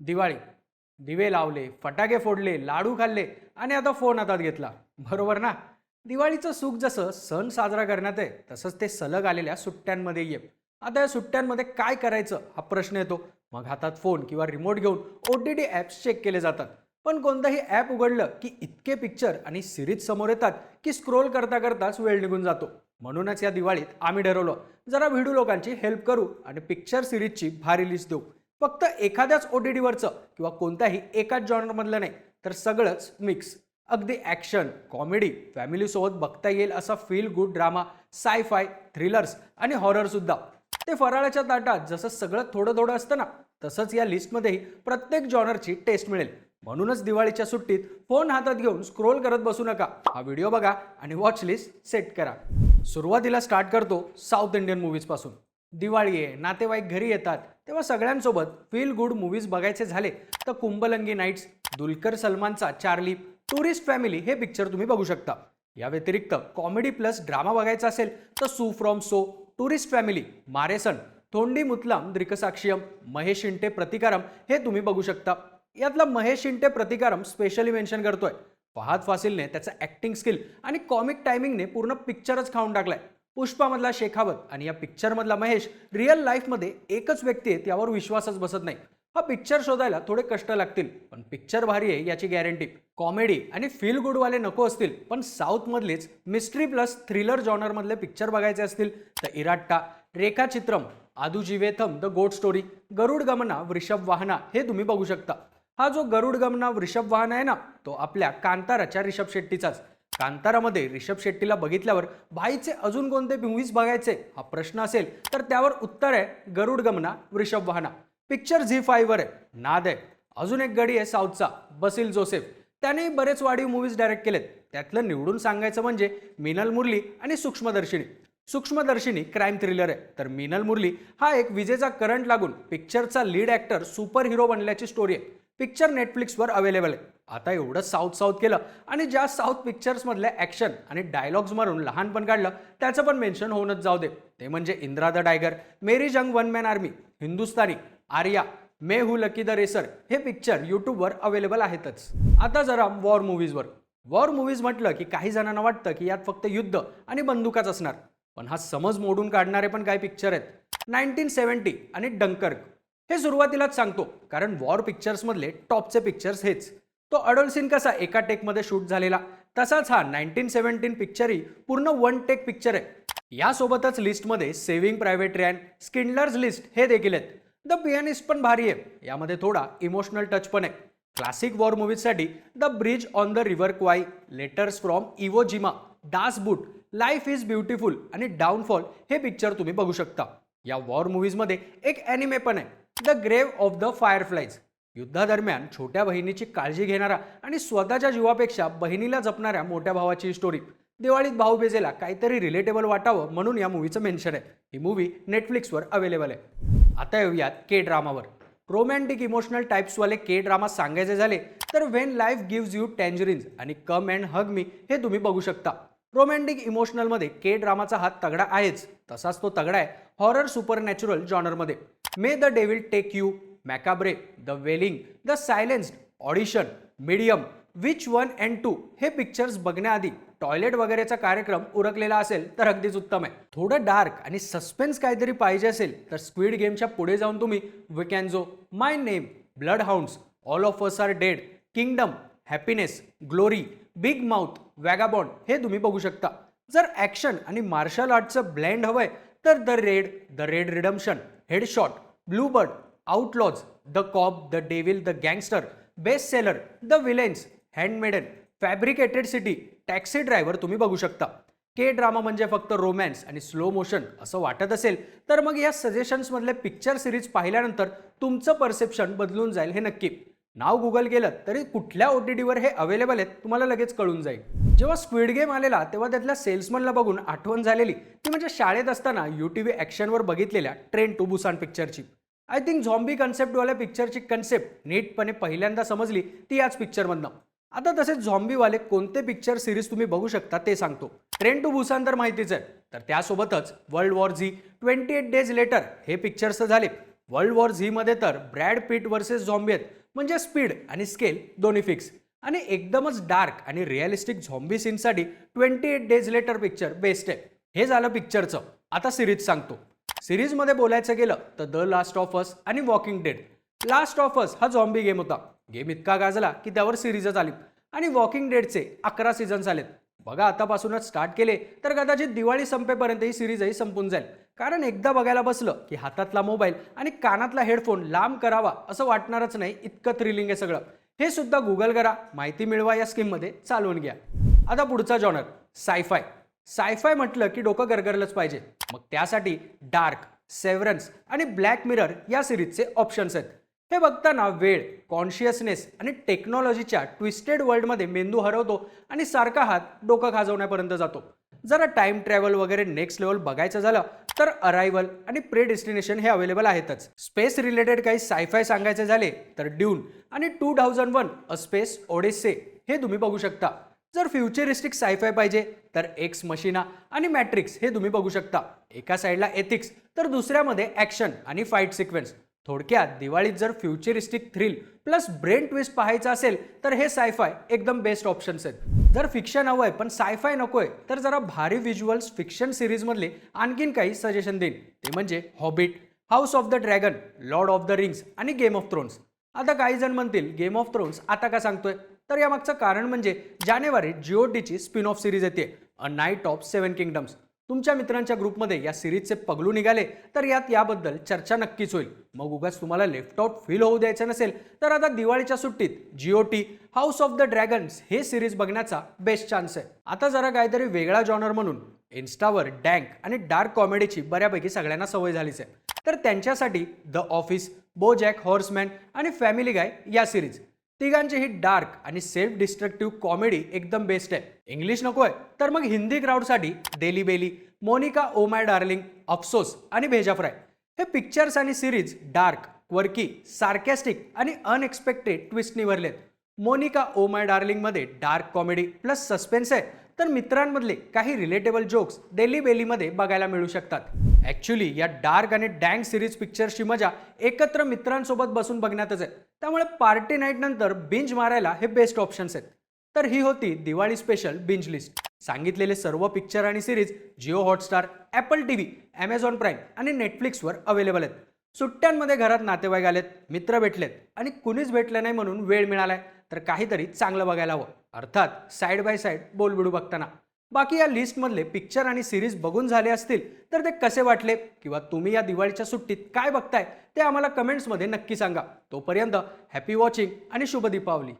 दिवाळी. दिवे लावले फटाके फोडले लाडू खाल्ले आणि आता फोन हातात घेतला. बरोबर ना? दिवाळीचं सुख जसं सण साजरा करण्यात आहे तसंच ते सलग आलेल्या सुट्ट्यांमध्ये ये आता या सुट्ट्यांमध्ये काय करायचं हा प्रश्न येतो. मग हातात फोन किंवा रिमोट घेऊन O T T apps check केले जातात. पण कोणतंही ॲप उघडलं की इतके पिक्चर आणि सिरीज समोर येतात की स्क्रोल करता करताच वेळ निघून जातो. म्हणूनच या दिवाळीत आम्ही ठरवलं जरा व्हिडिओ लोकांची हेल्प करू आणि पिक्चर सिरीजची भारी लिस्ट देऊ. फक्त एखाद्याच ओ टी टीवरचं किंवा कोणत्याही एकाच जॉनरमधलं नाही तर सगळंच मिक्स अगदी ॲक्शन कॉमेडी फॅमिलीसोबत बघता येईल असा feel good drama sci fi thrillers आणि हॉररसुद्धा ते फराळाच्या ताटात जसं सगळं थोडं थोडं असतं ना तसंच या लिस्टमध्येही प्रत्येक जॉनरची टेस्ट मिळेल. म्हणूनच दिवाळीच्या सुट्टीत फोन हातात घेऊन स्क्रोल करत बसू नका. हा व्हिडिओ बघा आणि वॉच लिस्ट सेट करा. सुरुवातीला स्टार्ट करतो साऊथ इंडियन मूवीजपासून दिवाळी आहे नातेवाईक घरी येतात तेव्हा सगळ्यांसोबत फील गुड मूवीज बघायचे झाले. तर कुंभलंगी नाईट्स दुलकर सलमानचा चार्ली टुरिस्ट फॅमिली हे पिक्चर तुम्ही बघू शकता. या व्यतिरिक्त कॉमेडी प्लस ड्रामा बघायचा असेल तर su from so tourist family Maareesan Thondi Muthalum Driksakshiyum Mahesh Inte Prathikaaram हे तुम्ही बघू शकता. यातला महेश इंटे प्रतिकारम स्पेशली मेन्शन करतोय. फहाद फासिलने त्याचं ॲक्टिंग स्किल आणि कॉमिक टायमिंगने पूर्ण पिक्चरच खाऊन टाकलाय. पुष्पामधला शेखावत आणि या पिक्चरमधला महेश रिअल लाईफमध्ये एकच व्यक्ती आहे यावर विश्वासच बसत नाही. हा पिक्चर शोधायला थोडे कष्ट लागतील पण पिक्चर भारी आहे याची गॅरंटी कॉमेडी आणि फील गुडवाले नको असतील पण साऊथमधलेच मिस्ट्री प्लस थ्रिलर जॉनरमधले पिक्चर बघायचे असतील तर इराट्टा रेखाचित्रम आदुजीवेथम द गोड स्टोरी गरुड गमना वृषभ वाहना हे तुम्ही बघू शकता. हा जो गरुड गमना वृषभ वाहन आहे ना तो आपल्या कांताराच्या रिषभ शेट्टीचाच. कांतारामध्ये रिषभ शेट्टीला बघितल्यावर भाईचे अजून कोणते मूवीज बघायचे हा प्रश्न असेल तर त्यावर उत्तर आहे गरुड गमना वृषभ वाहना. पिक्चर झी फायवर आहे. नाद आहे. अजून एक गडी आहे साऊथचा बसिल जोसेफ. त्याने बरेच वाढीव मूवीज डायरेक्ट केलेत. त्यातलं निवडून सांगायचं म्हणजे मिनल मुरली आणि सूक्ष्मदर्शिनी. सूक्ष्मदर्शिनी क्राईम थ्रिलर आहे. तर मिनल मुरली हा एक विजेचा करंट लागून पिक्चरचा लीड ॲक्टर सुपर हिरो बनल्याची स्टोरी आहे. पिक्चर नेटफ्लिक्सवर अवेलेबल आहे. आता एवढं साऊथ साऊथ केलं आणि ज्या साऊथ पिक्चर्समधल्या ॲक्शन आणि डायलॉग्स मारून लहानपण काढलं त्याचं पण मेन्शन होऊनच जाऊ दे. ते म्हणजे Indra the tiger Meri Jung one man army Hindustani Arya Main Hoon lucky the racer हे पिक्चर यूट्यूबवर अवेलेबल आहेतच. आता जरा वॉर मूवीजवर वॉर. मूवीज म्हटलं की काही जणांना वाटतं की यात फक्त युद्ध आणि बंदुकाच असणार. पण हा समज मोडून काढणारे पण काही पिक्चर आहेत? नाईन्टीन सेवन्टी आणि डंकर्क. हे सुरुवातीलाच सांगतो कारण वॉर पिक्चर्समधले टॉपचे पिक्चर्स हेच. तो अडोल्सिन सीन कसा एका टेकमध्ये शूट झालेला तसाच हा नाईन्टीन सेव्हन्टीन पिक्चरही पूर्ण वन टेक पिक्चर आहे. यासोबतच लिस्टमध्ये saving private Ryan Schindler's list हे देखील आहेत. द पियानिस्ट पण भारी आहे यामध्ये थोडा इमोशनल टच पण आहे. Classic war मूवीजसाठी the bridge on the river Kwai letters from Iwo Jima Das Boot life is beautiful आणि डाऊनफॉल हे पिक्चर तुम्ही बघू शकता. या वॉर मूवीजमध्ये एक ॲनिमे पण आहे. The grave of the fireflies. युद्धादरम्यान छोट्या बहिणीची काळजी घेणारा आणि स्वतःच्या जीवापेक्षा बहिणीला जपणाऱ्या मोठ्या भावाची स्टोरी दिवाळीत भाऊबेजेला काहीतरी रिलेटेबल वाटावं म्हणून या मूवीचं मेन्शन आहे. ही मूवी नेटफ्लिक्सवर अवेलेबल आहे. आता येऊयात के ड्रामावर रोमॅन्टिक इमोशनल टाईप्सवाले के ड्रामा सांगायचे झाले तर when life gives you tangerines आणि कम अँड हग मी हे तुम्ही बघू शकता. रोमॅन्टिक इमोशनलमध्ये के ड्रामाचा हात तगडा आहेच. तसाच तो तगडा आहे. Horror supernatural जॉनरमध्ये. May the devil take you macabre the wailing the silenced audition medium witch one and two हे पिक्चर्स बघण्याआधी टॉयलेट वगैरेचा कार्यक्रम उरकलेला असेल तर अगदीच उत्तम आहे. थोडं डार्क आणि सस्पेन्स काहीतरी पाहिजे असेल तर स्क्विड गेमच्या पुढे जाऊन तुम्ही Vincenzo my name bloodhounds all of us are dead kingdom happiness glory big mouth vagabond हे तुम्ही बघू शकता. जर ॲक्शन आणि मार्शल आर्टचं ब्लेंड हवंय तर the raid the raid redemption headshot bluebird outlaws the cop the devil the gangster best seller the villainess handmaiden fabricated city taxi driver तुम्ही बघू शकता. के ड्रामा म्हणजे फक्त रोमॅन्स आणि स्लो मोशन असं वाटत असेल तर मग या सजेशन्समधले पिक्चर सिरीज पाहिल्यानंतर तुमचं परसेप्शन बदलून जाईल हे नक्की. नाव गुगल केलं तरी कुठल्या ओ टी टीवर हे अवेलेबल आहेत तुम्हाला लगेच कळून जाईल. जेव्हा स्क्विड गेम आलेला तेव्हा त्यातल्या सेल्समनला बघून आठवण झालेली. ती म्हणजे शाळेत असताना यू टी व्ही ॲक्शनवर बघितलेल्या ट्रेन टू बुसान पिक्चरची आय थिंक झॉम्बी कन्सेप्टवाल्या पिक्चरची कन्सेप्ट नीटपणे पहिल्यांदा समजली ती याच पिक्चरमधनं आता तसेच झॉम्बीवाले कोणते पिक्चर सिरीज तुम्ही बघू शकता ते सांगतो. ट्रेन टू बुसान तर माहितीच आहे. तर त्यासोबतच world war Z twenty eight days later हे पिक्चर्स झाले. वर्ल्ड वॉर झीमध्ये तर ब्रॅड पीट वर्सेस झॉम्बी आहेत. म्हणजे स्पीड आणि स्केल दोन्ही फिक्स. आणि एकदमच डार्क आणि realistic zombie सीनसाठी twenty eight days later picture best आहे. हे झालं पिक्चरचं. आता सिरीज सांगतो. सिरीजमध्ये बोलायचं गेलं तर द लास्ट ऑफ अस आणि walking dead. Last of us हा झॉम्बी गेम होता. गेम इतका गाजला की त्यावर सिरीजच आली. आणि वॉकिंग डेडचे अकरा सीझन्स आलेत. बघा आतापासूनच स्टार्ट केले तर कदाचित दिवाळी संपेपर्यंत ही सिरीजही संपून जाईल. कारण एकदा बघायला बसलं की हातातला मोबाईल आणि कानातला हेडफोन लांब करावा असं वाटणारच नाही इतकं थ्रिलिंग आहे सगळं. हे सुद्धा गुगल करा माहिती मिळवा या स्कीममध्ये चालवून घ्या. आता पुढचा जॉनर सायफाय सायफाय म्हटलं की डोकं गरगरलंच पाहिजे. मग त्यासाठी डार्क सेव्हरन्स आणि ब्लॅक मिरर या सिरीजचे ऑप्शन्स आहेत. हे बघताना वेळ कॉन्शियसनेस आणि टेक्नॉलॉजीच्या ट्विस्टेड वर्ल्डमध्ये मेंदू हरवतो आणि सारखा हात डोकं खाजवण्यापर्यंत जातो. जरा टाइम ट्रॅव्हल वगैरे नेक्स्ट लेवल बघायचं झालं तर अरायव्हल आणि प्रे डेस्टिनेशन हे अवेलेबल आहेतच. स्पेस रिलेटेड काही सायफाय सांगायचे झाले तर ड्यून आणि two thousand one a space odyssey हे तुम्ही बघू शकता. जर फ्युचरिस्टिक सायफाय पाहिजे तर एक्स मशिना आणि मॅट्रिक्स हे तुम्ही बघू शकता. एका साईडला एथिक्स तर दुसऱ्यामध्ये ॲक्शन आणि फाईट सिक्वेन्स थोडक्यात दिवाळीत जर futuristic thrill plus brain twist पाहायचं असेल तर हे सायफाय एकदम बेस्ट ऑप्शन्स आहेत. जर फिक्शन हवंय पण सायफाय नकोय तर जरा भारी व्हिज्युअल्स फिक्शन सिरीजमधले आणखीन काही सजेशन देईन. ते म्हणजे hobbit house of the dragon lord of the rings आणि गेम ऑफ थ्रोन्स आता काही जण म्हणतील गेम ऑफ थ्रोन्स आता का सांगतोय? तर यामागचं कारण म्हणजे जानेवारीत जिओ टीची स्पिन ऑफ सिरीज येते a knight of seven kingdoms तुमच्या मित्रांच्या ग्रुपमध्ये या सिरीजचे पगलू निघाले तर यात याबद्दल चर्चा नक्कीच होईल. मग उगाच तुम्हाला लेफ्ट आउट फील होऊ द्यायचं नसेल तर आता दिवाळीच्या सुट्टीत जिओ टी हाऊस ऑफ द ड्रॅगन्स हे सिरीज बघण्याचा बेस्ट चान्स आहे. आता जरा काहीतरी वेगळा जॉनर म्हणून इन्स्टावर डँक आणि डार्क कॉमेडीची बऱ्यापैकी सगळ्यांना सवय झालीच आहे. तर त्यांच्यासाठी द ऑफिस बो जॅक हॉर्समॅन आणि फॅमिली गाय या सिरीज. तिघांची ही डार्क आणि सेल्फ डिस्ट्रक्टिव्ह कॉमेडी एकदम बेस्ट आहे. इंग्लिश नकोय तर मग Hindi क्राऊडसाठी Delhi belly Monica o my darling Afsos आणि भेजा फ्राय. हे पिक्चर्स आणि सिरीज डार्क क्वर्की सार्कॅस्टिक आणि अनएक्सपेक्टेड ट्विस्टनी भरलेत मोनिका ओ माय डार्लिंगमध्ये डार्क कॉमेडी प्लस सस्पेन्स आहे तर मित्रांमधले काही रिलेटेबल जोक्स डेली बेलीमध्ये बघायला मिळू शकतात. ॲक्च्युली या डार्क आणि डँग सिरीज पिक्चरची मजा एकत्र मित्रांसोबत बसून बघण्यातच आहे. त्यामुळे पार्टी नाईट नंतर बिंज मारायला हे बेस्ट ऑप्शन्स आहेत. तर ही होती दिवाळी स्पेशल बिंज लिस्ट सांगितलेले सर्व पिक्चर आणि series Jio Hotstar Apple T V Amazon Prime आणि नेटफ्लिक्सवर अवेलेबल आहेत. सुट्ट्यांमध्ये घरात नातेवाईक आलेत मित्र भेटलेत आणि कुणीच भेटलं नाही म्हणून वेळ मिळालाय. तर काहीतरी चांगलं बघायला हवं. अर्थात साईड बाय साईड बोलबिडू बघताना. बाकी या लिस्टमधले पिक्चर आणि सिरीज बघून झाले असतील तर ते कसे वाटले किंवा तुम्ही या दिवाळीच्या सुट्टीत काय बघताय ते आम्हाला कमेंट्समध्ये नक्की सांगा. तोपर्यंत हॅपी वॉचिंग आणि शुभ दीपावली.